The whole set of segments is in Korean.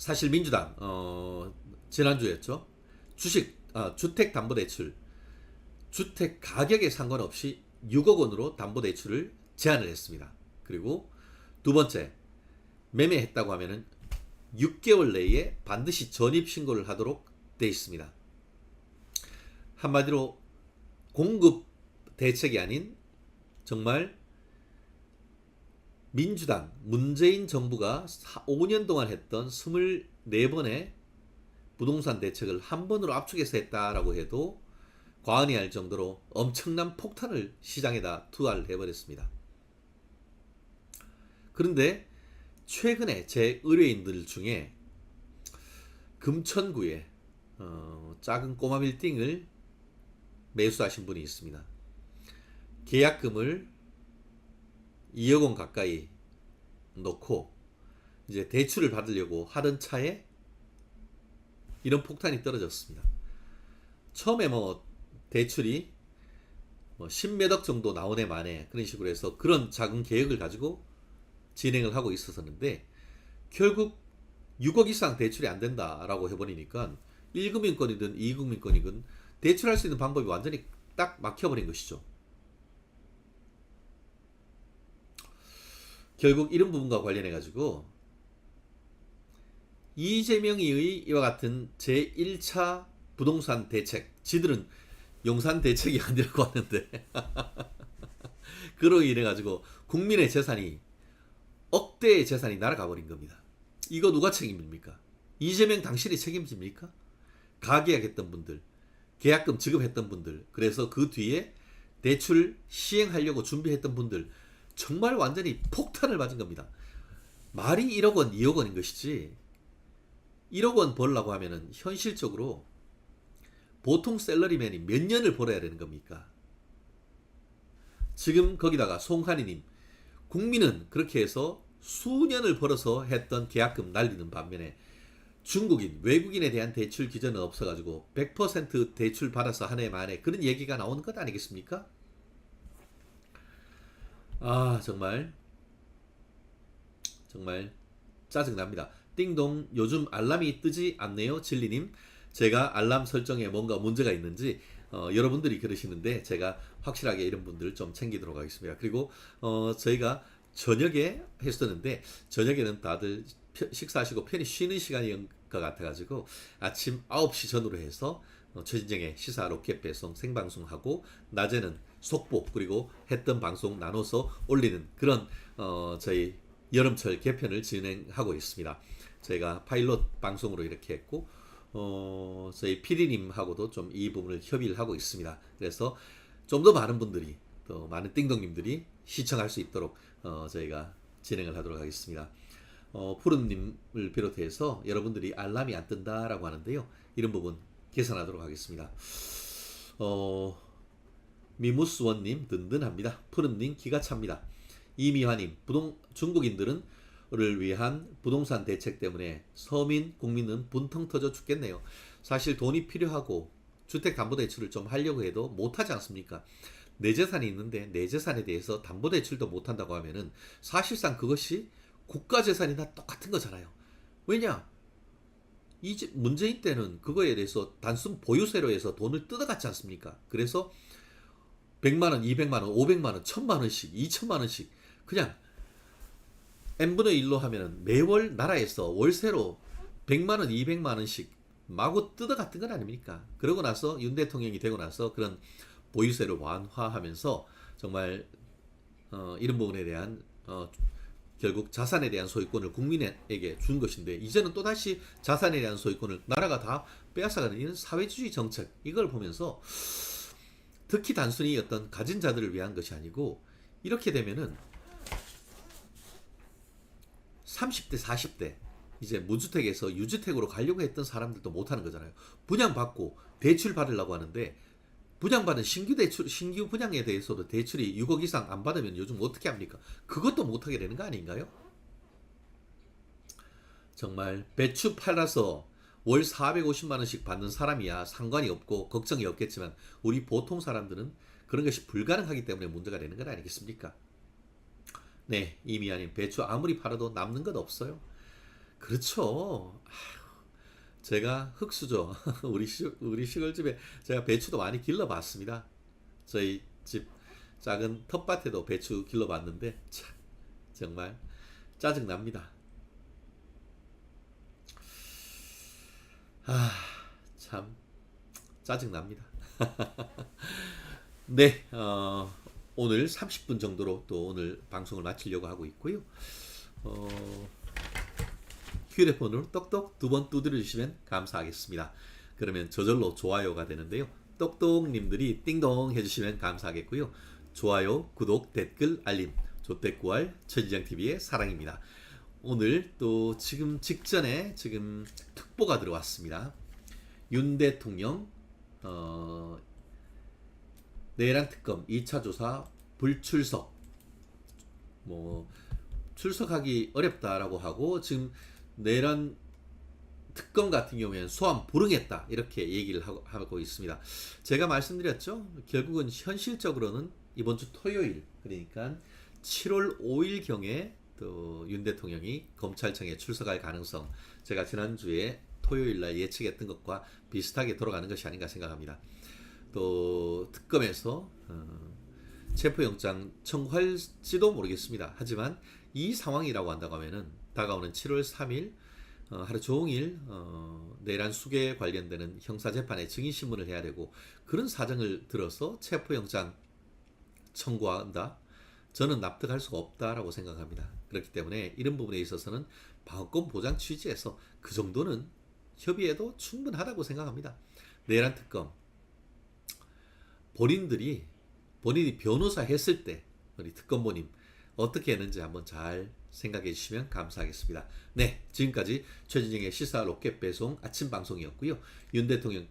사실 민주당 어, 지난주였죠. 주식 아, 주택 담보 대출 주택 가격에 상관없이 6억 원으로 담보 대출을 제한을 했습니다. 그리고 두 번째 매매했다고 하면은 6개월 내에 반드시 전입 신고를 하도록 돼 있습니다. 한마디로 공급 대책이 아닌 정말 민주당 문재인 정부가 5년 동안 했던 24번의 부동산 대책을 한 번으로 압축해서 했다라고 해도 과언이 할 정도로 엄청난 폭탄을 시장에다 투하를 해버렸습니다. 그런데 최근에 제 의뢰인들 중에 금천구에 어, 작은 꼬마 빌딩을 매수하신 분이 있습니다. 계약금을 2억 원 가까이 넣고 이제 대출을 받으려고 하던 차에 이런 폭탄이 떨어졌습니다. 처음에 뭐 대출이 뭐 10몇 억 정도 나오네 마네 그런 식으로 해서 그런 작은 계획을 가지고 진행을 하고 있었었는데 결국 6억 이상 대출이 안 된다라고 해버리니까 1금융권이든 2금융권이든 대출할 수 있는 방법이 완전히 딱 막혀버린 것이죠. 결국 이런 부분과 관련해 가지고 이재명이의 이와 같은 제1차 부동산 대책, 지들은 용산 대책이 아니라고 하는데 그로 인해 가지고 국민의 재산이 억대의 재산이 날아가 버린 겁니다. 이거 누가 책임입니까? 이재명 당신이 책임집니까? 가계약했던 분들, 계약금 지급했던 분들, 그래서 그 뒤에 대출 시행하려고 준비했던 분들 정말 완전히 폭탄을 맞은 겁니다. 말이 1억 원, 2억 원인 것이지 1억 원 벌라고 하면은 현실적으로 보통 셀러리맨이 몇 년을 벌어야 되는 겁니까? 지금 거기다가 송한이님 국민은 그렇게 해서 수년을 벌어서 했던 계약금 날리는 반면에 중국인, 외국인에 대한 대출 기준은 없어가지고 100% 대출 받아서 한 해 만에 그런 얘기가 나오는 것 아니겠습니까? 아 정말 정말 짜증납니다. 띵동 요즘 알람이 뜨지 않네요 진리님 제가 알람 설정에 뭔가 문제가 있는지 어, 여러분들이 그러시는데 제가 확실하게 이런 분들 좀 챙기도록 하겠습니다. 그리고 어, 저희가 저녁에 했었는데 저녁에는 다들 펴- 식사하시고 편히 쉬는 시간인 것 같아가지고 아침 9시 전후로 해서 어, 최진정의 시사 로켓 배송 생방송하고 낮에는 속보 그리고 했던 방송 나눠서 올리는 그런 어, 저희 여름철 개편을 진행하고 있습니다. 저희가 파일럿 방송으로 이렇게 했고 어, 저희 피디님하고도 좀 이 부분을 협의를 하고 있습니다. 그래서 좀 더 많은 분들이 또 많은 띵동님들이 시청할 수 있도록 어, 저희가 진행을 하도록 하겠습니다. 어, 푸른님을 비롯해서 여러분들이 알람이 안 뜬다라고 하는데요. 이런 부분 개선하도록 하겠습니다. 어, 미무스원님 든든합니다. 푸른님 기가 찹니다. 이미화님 부동 중국인들은 를 위한 부동산 대책 때문에 서민 국민은 분통 터져 죽겠네요. 사실 돈이 필요하고 주택 담보 대출을 좀 하려고 해도 못 하지 않습니까? 내 재산이 있는데 내 재산에 대해서 담보 대출도 못 한다고 하면은 사실상 그것이 국가 재산이나 똑같은 거잖아요. 왜냐? 이제 문재인 때는 그거에 대해서 단순 보유세로 해서 돈을 뜯어갔지 않습니까? 그래서 100만 원, 200만 원, 500만 원, 1000만 원씩, 2000만 원씩 그냥 n분의 1로 하면은 매월 나라에서 월세로 100만 원, 200만 원씩 마구 뜯어갔던 건 아닙니까? 그러고 나서 윤 대통령이 되고 나서 그런 보유세를 완화하면서 정말 어, 이런 부분에 대한 어, 결국 자산에 대한 소유권을 국민에게 준 것인데 이제는 또 다시 자산에 대한 소유권을 나라가 다 빼앗아가는 이런 사회주의 정책 이걸 보면서 특히 단순히 어떤 가진 자들을 위한 것이 아니고 이렇게 되면은 30대, 40대 이제 무주택에서 유주택으로 가려고 했던 사람들도 못 하는 거잖아요. 분양받고 대출 받으려고 하는데 분양받은 신규 대출, 신규 분양에 대해서도 대출이 6억 이상 안 받으면 요즘 어떻게 합니까? 그것도 못 하게 되는 거 아닌가요? 정말 배추 팔아서 월 450만 원씩 받는 사람이야 상관이 없고 걱정이 없겠지만 우리 보통 사람들은 그런 것이 불가능하기 때문에 문제가 되는 건 아니겠습니까? 네, 이미아님 배추 아무리 팔아도 남는 것 없어요. 그렇죠. 제가 흙수저 우리 시, 우리 시골집에 제가 배추도 많이 길러봤습니다. 저희 집 작은 텃밭에도 배추 길러봤는데 참 정말 짜증 납니다. 아, 참 짜증 납니다. 네, 어, 오늘 30분 정도로 또 오늘 방송을 마치려고 하고 있고요. 어, 휴대폰으로 똑똑 두 번 두드려 주시면 감사하겠습니다. 그러면 저절로 좋아요가 되는데요. 똑똑님들이 띵동 해주시면 감사하겠고요. 좋아요, 구독, 댓글, 알림, 조태구알 천지장 TV의 사랑입니다. 오늘 또 지금 직전에 지금 특보가 들어왔습니다. 윤 대통령 어, 내란 특검 2차 조사 불출석 뭐 출석하기 어렵다라고 하고 지금 내란 특검 같은 경우에는 소환 불응했다 이렇게 얘기를 하고, 하고 있습니다. 제가 말씀드렸죠. 결국은 현실적으로는 이번 주 토요일 그러니까 7월 5일 경에 또 윤 대통령이 검찰청에 출석할 가능성 제가 지난주에 토요일 날 예측했던 것과 비슷하게 돌아가는 것이 아닌가 생각합니다. 또 특검에서 어, 체포영장 청구할지도 모르겠습니다. 하지만 이 상황이라고 한다고 하면은 다가오는 7월 3일 어, 하루 종일 어, 내란 수계에 관련되는 형사 재판에 증인 신문을 해야 되고 그런 사정을 들어서 체포영장 청구한다. 저는 납득할 수가 없다라고 생각합니다. 그렇기 때문에 이런 부분에 있어서는 방어권 보장 취지에서 그 정도는 협의해도 충분하다고 생각합니다. 내란 특검 본인들이 본인이 변호사 했을 때 우리 특검보님 어떻게 했는지 한번 잘 생각해 주시면 감사하겠습니다. 네, 지금까지 최진영의 시사 로켓 배송 아침 방송이었고요. 윤 대통령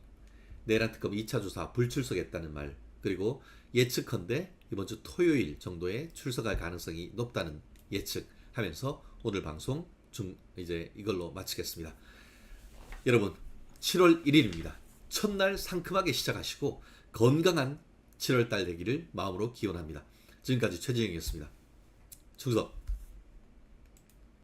내란 특검 2차 조사 불출석했다는 말 그리고 예측컨대 이번 주 토요일 정도에 출석할 가능성이 높다는 예측하면서 오늘 방송 중 이제 이걸로 마치겠습니다. 여러분 7월 1일입니다. 첫날 상큼하게 시작하시고 건강한 7월 달 되기를 마음으로 기원합니다. 지금까지 최진영이었습니다. 충성.